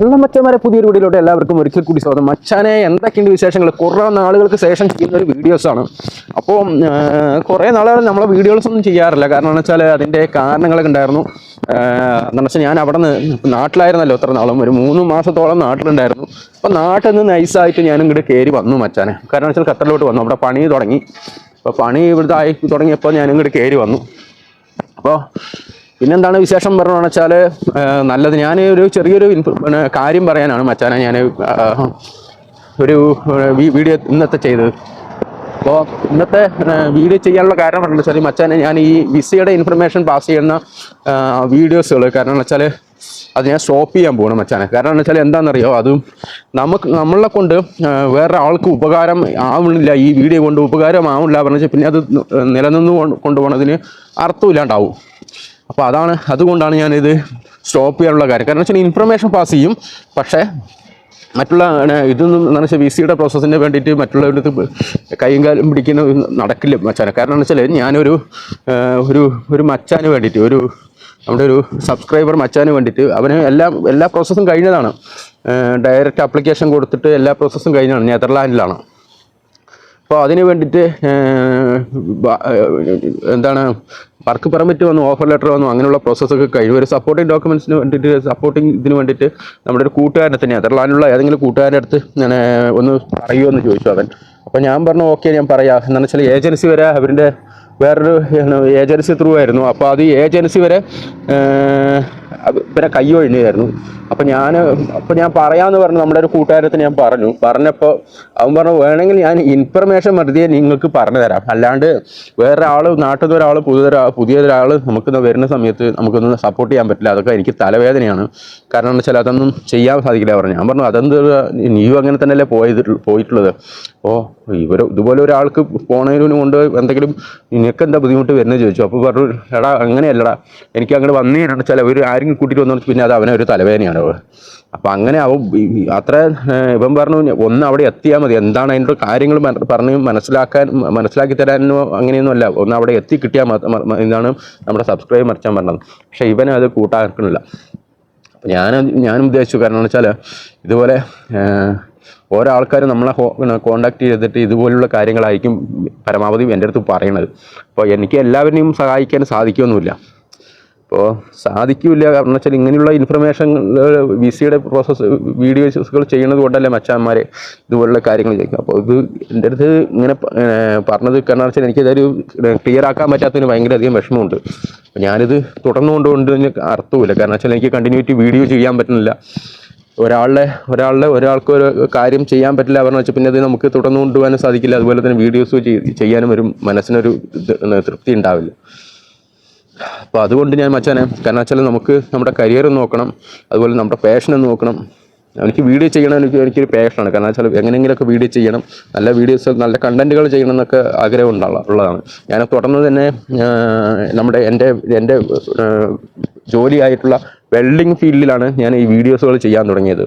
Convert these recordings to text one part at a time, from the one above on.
നല്ല മറ്റന്മാരെ പുതിയൊരു വീഡിയോയിലോട്ട് എല്ലാവർക്കും ഒരിക്കൽ കൂടി സ്വാഗതം. മച്ചാനെ എന്തൊക്കെയുണ്ട് വിശേഷങ്ങൾ കുറേ നാളുകൾക്ക് ശേഷം ചെയ്യുന്ന ഒരു വീഡിയോസാണ് അപ്പോൾ കുറേ നാളുകൾ നമ്മളെ വീഡിയോസ് ഒന്നും ചെയ്യാറില്ല. കാരണം എന്ന് വെച്ചാൽ അതിന്റെ കാരണങ്ങളൊക്കെ ഉണ്ടായിരുന്നു. എന്ന് വെച്ചാൽ ഞാൻ അവിടെ നിന്ന് നാട്ടിലായിരുന്നല്ലോ എത്ര നാളും. ഒരു മൂന്ന് മാസത്തോളം നാട്ടിലുണ്ടായിരുന്നു. അപ്പോൾ നാട്ടിൽ നിന്ന് നൈസായിട്ട് ഞാൻ ഇങ്ങോട്ട് കയറി വന്നു മച്ചാനെ കാരണം വെച്ചാൽ ഖത്തറിലോട്ട് വന്നു. അവിടെ പണി തുടങ്ങി. അപ്പോൾ പണി ഇവിടുത്തെ ആയി തുടങ്ങിയപ്പോൾ ഞാൻ ഇങ്ങോട്ട് കയറി വന്നു. അപ്പോൾ പിന്നെന്താണ് വിശേഷം പറഞ്ഞതെന്ന് വെച്ചാൽ നല്ലത്. ഞാൻ ഒരു ചെറിയൊരു കാര്യം പറയാനാണ് മച്ചാനെ ഞാൻ ഒരു വീഡിയോ ഇന്നത്തെ ചെയ്തത്. അപ്പോൾ ഇന്നത്തെ വീഡിയോ ചെയ്യാനുള്ള കാരണം പറഞ്ഞു വെച്ചാൽ മച്ചാനെ ഞാൻ ഈ വിസയുടെ ഇൻഫർമേഷൻ പാസ് ചെയ്യുന്ന വീഡിയോസുകൾ കാരണം എന്ന് വെച്ചാൽ അത് ഞാൻ സ്റ്റോപ്പ് ചെയ്യാൻ പോകണം മച്ചാനെ. കാരണം എന്ന് വെച്ചാൽ എന്താണെന്നറിയോ? അതും നമുക്ക് നമ്മളെ കൊണ്ട് വേറെ ആൾക്ക് ഉപകാരം ആവുന്നില്ല. ഈ വീഡിയോ കൊണ്ട് ഉപകാരം ആവുന്നില്ല പറഞ്ഞു വെച്ചാൽ പിന്നെ അത് നിലനിന്ന് കൊണ്ടുപോകുന്നതിന് അർത്ഥമില്ലാണ്ടാവും. അപ്പോൾ അതാണ് അതുകൊണ്ടാണ് ഞാനിത് സ്റ്റോപ്പ് ചെയ്യാനുള്ള കാര്യം. കാരണം വെച്ചാൽ ഇൻഫർമേഷൻ പാസ് ചെയ്യും. പക്ഷേ മറ്റുള്ള ഇതൊന്നും എന്ന് വെച്ചാൽ വി സിയുടെ പ്രോസസ്സിന് വേണ്ടിയിട്ട് മറ്റുള്ളവരുടെ കൈയും കാലും പിടിക്കുന്ന നടക്കില്ല മച്ചാനെ. കാരണം എന്ന് വെച്ചാൽ ഞാനൊരു ഒരു ഒരു മച്ചാന് വേണ്ടിയിട്ട് ഒരു നമ്മുടെ ഒരു സബ്സ്ക്രൈബർ മച്ചാന് വേണ്ടിയിട്ട് അവന് എല്ലാം എല്ലാ പ്രോസസ്സും കഴിഞ്ഞതാണ്. ഡയറക്റ്റ് ആപ്ലിക്കേഷൻ കൊടുത്തിട്ട് എല്ലാ പ്രോസസ്സും കഴിഞ്ഞതാണ്. നെതർലാൻഡിലാണ് അപ്പോൾ അതിന് വേണ്ടിയിട്ട് എന്താണ് വർക്ക് പെർമിറ്റ് വന്നു ഓഫർ ലെറ്റർ വന്നു അങ്ങനെയുള്ള പ്രോസസ്സൊക്കെ കഴിഞ്ഞു. ഒരു സപ്പോർട്ടിംഗ് ഡോക്യുമെന്റ്സിന് വേണ്ടിയിട്ട് സപ്പോർട്ടിംഗ് ഇതിന് വേണ്ടിയിട്ട് നമ്മുടെ ഒരു കൂട്ടുകാരനെ തന്നെ നെതർലാൻഡിലുള്ള ഏതെങ്കിലും കൂട്ടുകാരുടെ അടുത്ത് ഞാൻ ഒന്ന് പറയുമോ എന്ന് ചോദിച്ചു അവൻ. അപ്പോൾ ഞാൻ പറഞ്ഞു ഓക്കെ ഞാൻ പറയാം. എന്താണെന്ന് വെച്ചാൽ ഏജൻസി വരെ അവരുടെ വേറൊരു ഏജൻസി ത്രൂ ആയിരുന്നു. അപ്പോൾ അത് ഏജൻസി വരെ ഇവരെ കൈ ഒഴിഞ്ഞായിരുന്നു അപ്പോൾ ഞാൻ അപ്പോൾ ഞാൻ പറയാമെന്ന് പറഞ്ഞു നമ്മുടെ ഒരു കൂട്ടുകാരത്തിന് ഞാൻ പറഞ്ഞു. പറഞ്ഞപ്പോൾ അവൻ പറഞ്ഞു വേണമെങ്കിൽ ഞാൻ ഇൻഫർമേഷൻ വെറുതെ നിങ്ങൾക്ക് പറഞ്ഞു തരാം അല്ലാണ്ട് വേറെ ആൾ നാട്ടിൽ നിന്ന് ഒരാൾ പുതിയ പുതിയൊരാൾ നമുക്ക് വരുന്ന സമയത്ത് നമുക്കൊന്നും സപ്പോർട്ട് ചെയ്യാൻ പറ്റില്ല. അതൊക്കെ എനിക്ക് തലവേദനയാണ്. കാരണം എന്ന് വെച്ചാൽ അതൊന്നും ചെയ്യാൻ സാധിക്കില്ല പറഞ്ഞു. ഞാൻ പറഞ്ഞു അതെന്ത് നീയും അങ്ങനെ തന്നെയല്ലേ പോയത് പോയിട്ടുള്ളത്? ഓ ഇവർ ഇതുപോലെ ഒരാൾക്ക് പോണതിന് കൊണ്ട് എന്തെങ്കിലും നിനക്ക് എന്താ ബുദ്ധിമുട്ട് വരുന്നത് ചോദിച്ചു. അപ്പോൾ പറഞ്ഞു എടാ അങ്ങനെയല്ലടാ. എനിക്ക് അങ്ങോട്ട് വന്നു വെച്ചാൽ അവർ ഒരു ആരെങ്കിലും കൂട്ടിയിട്ട് വന്നു പിന്നെ അത് അവനെ ഒരു തലവേദനയാണ്. അപ്പം അങ്ങനെ അവ അത്ര ഇവൻ പറഞ്ഞു ഒന്ന് അവിടെ എത്തിയാൽ മതി. എന്താണ് അതിന്റെ കാര്യങ്ങൾ പറഞ്ഞ് മനസ്സിലാക്കാൻ മനസ്സിലാക്കി തരാനോ അങ്ങനെയൊന്നും അല്ല. ഒന്ന് അവിടെ എത്തി കിട്ടിയാൽ ഇതാണ് നമ്മുടെ സബ്സ്ക്രൈബ് മറിച്ചാൻ പറഞ്ഞത്. പക്ഷേ ഇവനെ അത് കൂട്ടാക്കണില്ല. ഞാൻ ഞാൻ ഞാനും ഉദ്ദേശിച്ചു കാരണം വെച്ചാൽ ഇതുപോലെ ഓരോ ആൾക്കാർ നമ്മളെ കോണ്ടാക്ട് ചെയ്തിട്ട് ഇതുപോലുള്ള കാര്യങ്ങളായിരിക്കും പരമാവധി എന്റെ അടുത്ത് പറയണത്. അപ്പോൾ എനിക്ക് എല്ലാവരെയും സഹായിക്കാൻ സാധിക്കുമൊന്നുമില്ല അപ്പോൾ സാധിക്കില്ല. കാരണം വെച്ചാൽ ഇങ്ങനെയുള്ള ഇൻഫർമേഷൻ വി സിയുടെ പ്രോസസ്സ് വീഡിയോസുകൾ ചെയ്യുന്നത് കൊണ്ടല്ലേ മച്ചാന്മാരെ ഇതുപോലുള്ള കാര്യങ്ങൾ ചെയ്യും. അപ്പോൾ ഇത് എന്റെ അടുത്ത് ഇങ്ങനെ പറഞ്ഞത് കാരണം വെച്ചാൽ എനിക്കതൊരു ക്ലിയർ ആക്കാൻ പറ്റാത്തതിന് ഭയങ്കര അധികം വിഷമമുണ്ട് ഞാനിത് തുടർന്നു കൊണ്ടുകൊണ്ട് അർത്ഥമില്ല കാരണം വെച്ചാൽ എനിക്ക് കണ്ടിന്യൂറ്റി വീഡിയോ ചെയ്യാൻ പറ്റുന്നില്ല. ഒരാളുടെ ഒരാളുടെ ഒരാൾക്ക് ഒരു കാര്യം ചെയ്യാൻ പറ്റില്ല പറഞ്ഞു വെച്ചാൽ പിന്നെ അത് നമുക്ക് തുടർന്നു കൊണ്ടുപോകാനും സാധിക്കില്ല. അതുപോലെ തന്നെ വീഡിയോസ് ചെയ്യാനും ഒരു മനസ്സിനൊരു തൃപ്തി ഉണ്ടാവില്ല. അപ്പോൾ അതുകൊണ്ട് ഞാൻ മച്ചാനെ കാരണം വെച്ചാൽ നമുക്ക് നമ്മുടെ കരിയർ നോക്കണം അതുപോലെ നമ്മുടെ പാഷനും നോക്കണം. എനിക്ക് വീഡിയോ ചെയ്യണം എനിക്ക് എനിക്കൊരു പാഷനാണ് കാരണം വെച്ചാൽ എങ്ങനെയെങ്കിലുമൊക്കെ വീഡിയോ ചെയ്യണം നല്ല വീഡിയോസ് നല്ല കണ്ടന്റുകൾ ചെയ്യണം എന്നൊക്കെ ആഗ്രഹം ഉണ്ടാവുക ഉള്ളതാണ്. ഞാൻ തുടർന്ന് തന്നെ നമ്മുടെ എന്റെ എന്റെ ജോലിയായിട്ടുള്ള വെൽഡിങ് ഫീൽഡിലാണ് ഞാൻ ഈ വീഡിയോസുകൾ ചെയ്യാൻ തുടങ്ങിയത്.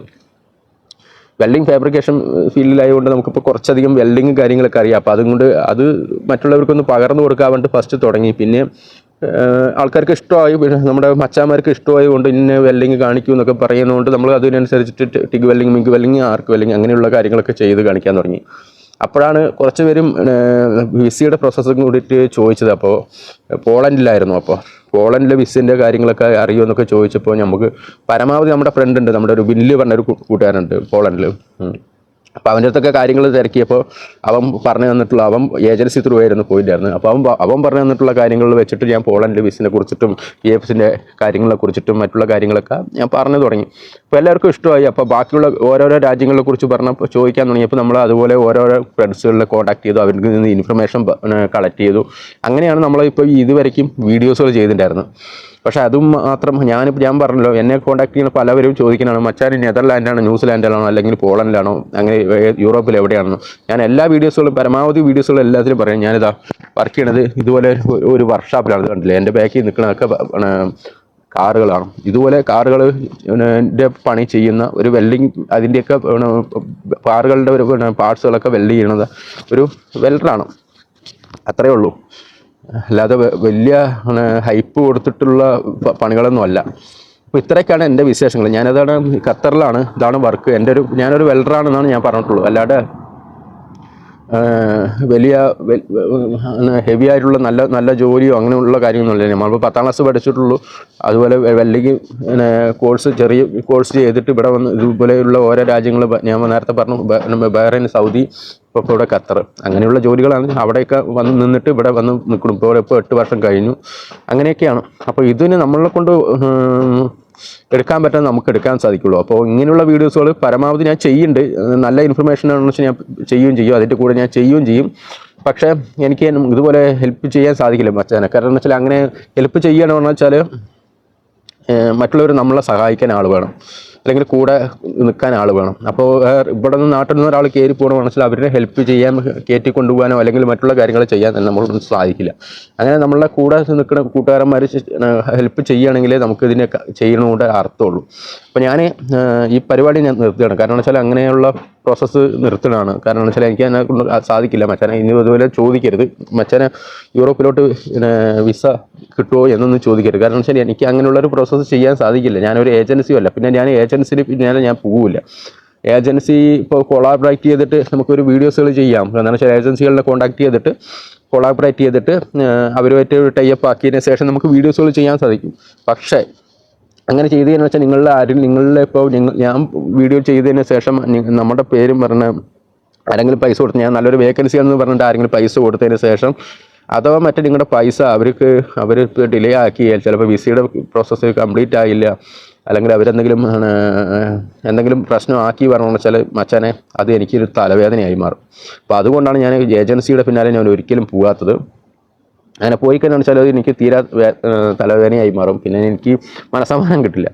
വെൽഡിങ് ഫാബ്രിക്കേഷൻ ഫീൽഡിലായതുകൊണ്ട് നമുക്കിപ്പോൾ കുറച്ചധികം വെൽഡിങ് കാര്യങ്ങളൊക്കെ അറിയാം. അപ്പോൾ അതുകൊണ്ട് അത് മറ്റുള്ളവർക്കൊന്ന് പകർന്നു കൊടുക്കാൻ വേണ്ടി ഫസ്റ്റ് തുടങ്ങി. പിന്നെ ആൾക്കാർക്ക് ഇഷ്ടമായി. നമ്മുടെ മച്ചാന്മാർക്ക് ഇഷ്ടമായി കൊണ്ട് ഇന്ന വെല്ലിങ് കാണിക്കൂ എന്നൊക്കെ പറയുന്നതുകൊണ്ട് നമ്മൾ അതിനനുസരിച്ചിട്ട് ടിഗ് വെല്ലിങ് മിഗ് വെല്ലിങ് ആർക്ക് വെല്ലിങ് അങ്ങനെയുള്ള കാര്യങ്ങളൊക്കെ ചെയ്ത് കാണിക്കാൻ തുടങ്ങി. അപ്പോഴാണ് കുറച്ച് പേരും വിസയുടെ പ്രോസസ്സും കൂടിയിട്ട് ചോദിച്ചത്. അപ്പോൾ പോളണ്ടിലായിരുന്നു. അപ്പോൾ പോളണ്ടിലെ വിസിന്റെ കാര്യങ്ങളൊക്കെ അറിയുമോ എന്നൊക്കെ ചോദിച്ചപ്പോൾ നമുക്ക് പരമാവധി നമ്മുടെ ഫ്രണ്ട് ഉണ്ട്. നമ്മുടെ ഒരു ബില്ല് പറഞ്ഞൊരു കൂട്ടുകാരുണ്ട് പോളണ്ടിൽ അപ്പോൾ അവന്റെ അടുത്തൊക്കെ കാര്യങ്ങൾ തിരക്കിയപ്പോൾ അവൻ പറഞ്ഞു തന്നിട്ടുള്ള അവൻ ഏജൻസി ത്രൂ ആയിരുന്നു പോയിട്ടായിരുന്നു അപ്പോൾ അവൻ അവൻ പറഞ്ഞു തന്നിട്ടുള്ള കാര്യങ്ങൾ വെച്ചിട്ട് ഞാൻ പോളണ്ടിലെ വിസിനെ കുറിച്ചിട്ടും പി എഫിന്റെ കാര്യങ്ങളെ കുറിച്ചിട്ടും മറ്റുള്ള കാര്യങ്ങളൊക്കെ ഞാൻ പറഞ്ഞു തുടങ്ങി. അപ്പോൾ എല്ലാവർക്കും ഇഷ്ടമായി. അപ്പോൾ ബാക്കിയുള്ള ഓരോരോ രാജ്യങ്ങളെ കുറിച്ച് പറഞ്ഞപ്പോൾ ചോദിക്കാൻ തുടങ്ങിയപ്പോൾ നമ്മൾ അതുപോലെ ഓരോരോ ഫ്രണ്ട്സുകളിൽ കോൺടാക്ട് ചെയ്തു. അവരിൽ നിന്ന് ഇൻഫർമേഷൻ കളക്ട് ചെയ്തു. അങ്ങനെയാണ് നമ്മൾ ഇപ്പോൾ ഇതുവരയ്ക്കും വീഡിയോസുകൾ ചെയ്തിട്ടുണ്ടായിരുന്നത്. പക്ഷേ അതും മാത്രം ഞാനിപ്പോൾ ഞാൻ പറഞ്ഞല്ലോ എന്നെ കോൺടാക്ട് ചെയ്യുന്ന പലവരും ചോദിക്കുന്നതാണ് മച്ചാൻ നെതർലാൻഡാണോ ന്യൂസിലാൻഡിലാണോ അല്ലെങ്കിൽ പോളണ്ടിലാണോ അങ്ങനെ യൂറോപ്പിൽ എവിടെയാണെന്നോ? ഞാൻ എല്ലാ വീഡിയോസുകളും പരമാവധി വീഡിയോസുകളും എല്ലാത്തിനും പറയും. ഞാനിതാ വർക്ക് ചെയ്യണത് ഇതുപോലെ ഒരു- വർക്ക്ഷോപ്പിലാണ് കണ്ടില്ലേ? എന്റെ ബാക്കിൽ നിൽക്കണതൊക്കെ കാറുകളാണ്. ഇതുപോലെ കാറുകൾ പണി ചെയ്യുന്ന ഒരു വെൽഡിങ് അതിന്റെയൊക്കെ കാറുകളുടെ ഒരു പാർട്സുകളൊക്കെ വെൽഡ് ചെയ്യണത് ഒരു വെൽഡറാണ്. അത്രയേ ഉള്ളൂ. അല്ലാതെ വലിയ ഹൈപ്പ് കൊടുത്തിട്ടുള്ള പണികളൊന്നും അല്ല. അപ്പോൾ ഇത്രയൊക്കെയാണ് എന്റെ വിശേഷങ്ങൾ ഞാനതാണ് ഖത്തറിലാണ് ഇതാണ് വർക്ക്. എന്റെ ഒരു ഞാനൊരു വെൽഡറാണെന്നാണ് ഞാൻ പറഞ്ഞിട്ടുള്ളൂ. അല്ലാതെ വലിയ ഹെവി ആയിട്ടുള്ള നല്ല നല്ല ജോലിയോ അങ്ങനെയുള്ള കാര്യങ്ങളൊന്നുമില്ല നമ്മളിപ്പോൾ പത്താം ക്ലാസ് പഠിച്ചിട്ടുള്ളൂ. അതുപോലെ വെല്ലിങ് കോഴ്സ് ചെറിയ കോഴ്സ് ചെയ്തിട്ട് ഇവിടെ വന്ന് ഇതുപോലെയുള്ള ഓരോ രാജ്യങ്ങൾ ഞാൻ നേരത്തെ പറഞ്ഞു ബഹ്റൈൻ സൗദി ഇപ്പോൾ ഇവിടെ ഖത്തർ. അങ്ങനെയുള്ള ജോലികളാണ് അവിടെയൊക്കെ വന്ന് നിന്നിട്ട് ഇവിടെ വന്ന് നിൽക്കണം. ഇപ്പോൾ ഇപ്പോൾ എട്ട് വർഷം കഴിഞ്ഞു. അങ്ങനെയൊക്കെയാണ്. അപ്പോൾ ഇതിന് നമ്മളെ കൊണ്ട് എടുക്കാൻ പറ്റാൻ നമുക്ക് എടുക്കാൻ സാധിക്കുള്ളൂ. അപ്പോൾ ഇങ്ങനെയുള്ള വീഡിയോസുകൾ പരമാവധി ഞാൻ ചെയ്യുന്നുണ്ട്. നല്ല ഇൻഫർമേഷൻ ആണെന്ന് വെച്ചാൽ ഞാൻ ചെയ്യുകയും ചെയ്യും. അതിന്റെ കൂടെ ഞാൻ ചെയ്യുകയും ചെയ്യും. പക്ഷേ എനിക്ക് ഇതുപോലെ ഹെൽപ്പ് ചെയ്യാൻ സാധിക്കില്ല. മച്ചാനെ കാരണം വെച്ചാൽ അങ്ങനെ ഹെൽപ്പ് ചെയ്യണമെന്ന് വെച്ചാൽ മറ്റുള്ളവർ നമ്മളെ സഹായിക്കാൻ ആൾ വേണം. അല്ലെങ്കിൽ കൂടെ നിൽക്കാൻ ആൾ വേണം. അപ്പോൾ ഇവിടെ നിന്ന് നാട്ടിൽ നിന്ന് ഒരാൾ കയറി പോകണമെന്ന് വെച്ചാൽ അവരെ ഹെൽപ്പ് ചെയ്യാൻ കയറ്റി കൊണ്ടുപോകാനോ അല്ലെങ്കിൽ മറ്റുള്ള കാര്യങ്ങൾ ചെയ്യാൻ നമ്മൾ സാധിക്കില്ല. അങ്ങനെ നമ്മളെ കൂടെ നിൽക്കുന്ന കൂട്ടുകാരന്മാർ ഹെൽപ്പ് ചെയ്യുകയാണെങ്കിലേ നമുക്ക് ഇതിനെ ചെയ്യണതുകൊണ്ട് അർത്ഥമുള്ളൂ. അപ്പോൾ ഞാൻ ഈ പരിപാടി ഞാൻ നിർത്തുകയാണ്. കാരണം വെച്ചാൽ അങ്ങനെയുള്ള പ്രോസസ്സ് നിർത്തലാണ്. കാരണം വെച്ചാൽ എനിക്ക് അതിനെ കൊണ്ട് സാധിക്കില്ല. മച്ചാനെ ഇനി ഇതുപോലെ ചോദിക്കരുത്. മച്ചാനെ യൂറോപ്പിലോട്ട് വിസ കിട്ടുമോ എന്നൊന്നും ചോദിക്കരുത്. കാരണം വെച്ചാൽ എനിക്ക് അങ്ങനെയുള്ളൊരു പ്രോസസ്സ് ചെയ്യാൻ സാധിക്കില്ല. ഞാനൊരു ഏജൻസിയും അല്ല പിന്നെ ഞാൻ ഏജൻസിന് പിന്നാലെ ഞാൻ പോകില്ല ഏജൻസി ഇപ്പോൾ കൊളാബറേറ്റ് ചെയ്തിട്ട് നമുക്കൊരു വീഡിയോസുകൾ ചെയ്യാം. എന്താണെന്ന് വെച്ചാൽ ഏജൻസികളിനെ കോൺടാക്ട് ചെയ്തിട്ട് കൊളാബറേറ്റ് ചെയ്തിട്ട് അവരുമായിട്ട് ടൈപ്പ് ആക്കിയതിന് ശേഷം നമുക്ക് വീഡിയോസുകൾ ചെയ്യാൻ സാധിക്കും. പക്ഷേ അങ്ങനെ ചെയ്തതെന്ന് വെച്ചാൽ നിങ്ങളുടെ ആരും നിങ്ങളുടെ ഇപ്പോൾ ഞാൻ വീഡിയോ ചെയ്തതിന് ശേഷം നമ്മുടെ പേരും പറഞ്ഞ ആരെങ്കിലും പൈസ കൊടുത്ത് ഞാൻ നല്ലൊരു വേക്കൻസി എന്ന് പറഞ്ഞിട്ട് ആരെങ്കിലും പൈസ കൊടുത്തതിന് ശേഷം അഥവാ മറ്റേ നിങ്ങളുടെ പൈസ അവർക്ക് അവർ ഡിലേ ആക്കി ചിലപ്പോൾ വിസയുടെ പ്രോസസ്സ് കംപ്ലീറ്റ് ആയില്ല. അല്ലെങ്കിൽ അവരെന്തെങ്കിലും എന്തെങ്കിലും പ്രശ്നം ആക്കി വരണമെന്ന് വെച്ചാൽ മച്ചാനെ അത് എനിക്കൊരു തലവേദനയായി മാറും. അപ്പോൾ അതുകൊണ്ടാണ് ഞാൻ ഏജൻസിയുടെ പിന്നാലെ ഞാൻ ഒരിക്കലും പോകാത്തത് അങ്ങനെ പോയി കഴിഞ്ഞാൽ വെച്ചാൽ എനിക്ക് തീരാ തലവേദനയായി മാറും. പിന്നെ എനിക്ക് മനസ്സമാനം കിട്ടില്ല.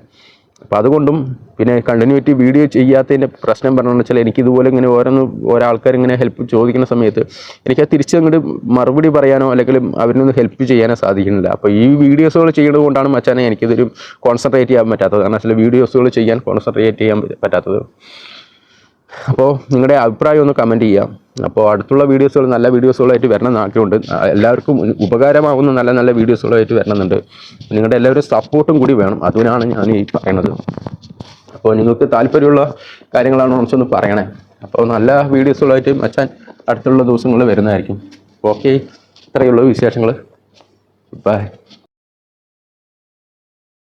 അപ്പം അതുകൊണ്ടും പിന്നെ കണ്ടിന്യൂറ്റി വീഡിയോ ചെയ്യാത്തതിന്റെ പ്രശ്നം പറഞ്ഞതെന്ന് വെച്ചാൽ എനിക്ക് ഇതുപോലെ ഇങ്ങനെ ഓരോന്ന് ഓരോ ആൾക്കാർ ഇങ്ങനെ ഹെൽപ്പ് ചോദിക്കുന്ന സമയത്ത് എനിക്ക് അത് തിരിച്ച് അങ്ങോട്ട് മറുപടി പറയാനോ അല്ലെങ്കിൽ അവരിനൊന്ന് ഹെൽപ്പ് ചെയ്യാനോ സാധിക്കുന്നില്ല. അപ്പോൾ ഈ വീഡിയോസുകൾ ചെയ്യുന്നത് കൊണ്ടാണ് മച്ചാനെ എനിക്കിതൊരു കോൺസെൻട്രേറ്റ് ചെയ്യാൻ പറ്റാത്തത്. കാരണം വെച്ചാൽ വീഡിയോസുകൾ ചെയ്യാൻ കോൺസെൻട്രേറ്റ് ചെയ്യാൻ പറ്റാത്തത്. അപ്പോൾ നിങ്ങളുടെ അഭിപ്രായം ഒന്ന് കമന്റ് ചെയ്യാം. അപ്പോൾ അടുത്തുള്ള വീഡിയോസുകൾ നല്ല വീഡിയോസുകളായിട്ട് വരണം നാട്ടിലുണ്ട് എല്ലാവർക്കും ഉപകാരമാകുന്ന നല്ല നല്ല വീഡിയോസുകളായിട്ട് വരണമെന്നുണ്ട്. നിങ്ങളുടെ എല്ലാവരും സപ്പോർട്ടും കൂടി വേണം. അതിനാണ് ഞാൻ ഈ പറയുന്നത്. അപ്പോൾ നിങ്ങൾക്ക് താല്പര്യമുള്ള കാര്യങ്ങളാണ് ഒന്ന് പറയണേ. അപ്പോൾ നല്ല വീഡിയോസുകളായിട്ട് മച്ചാൻ അടുത്തുള്ള ദിവസങ്ങളിൽ വരുന്നതായിരിക്കും. ഓക്കെ ഇത്രയുള്ള വിശേഷങ്ങൾ. ബൈ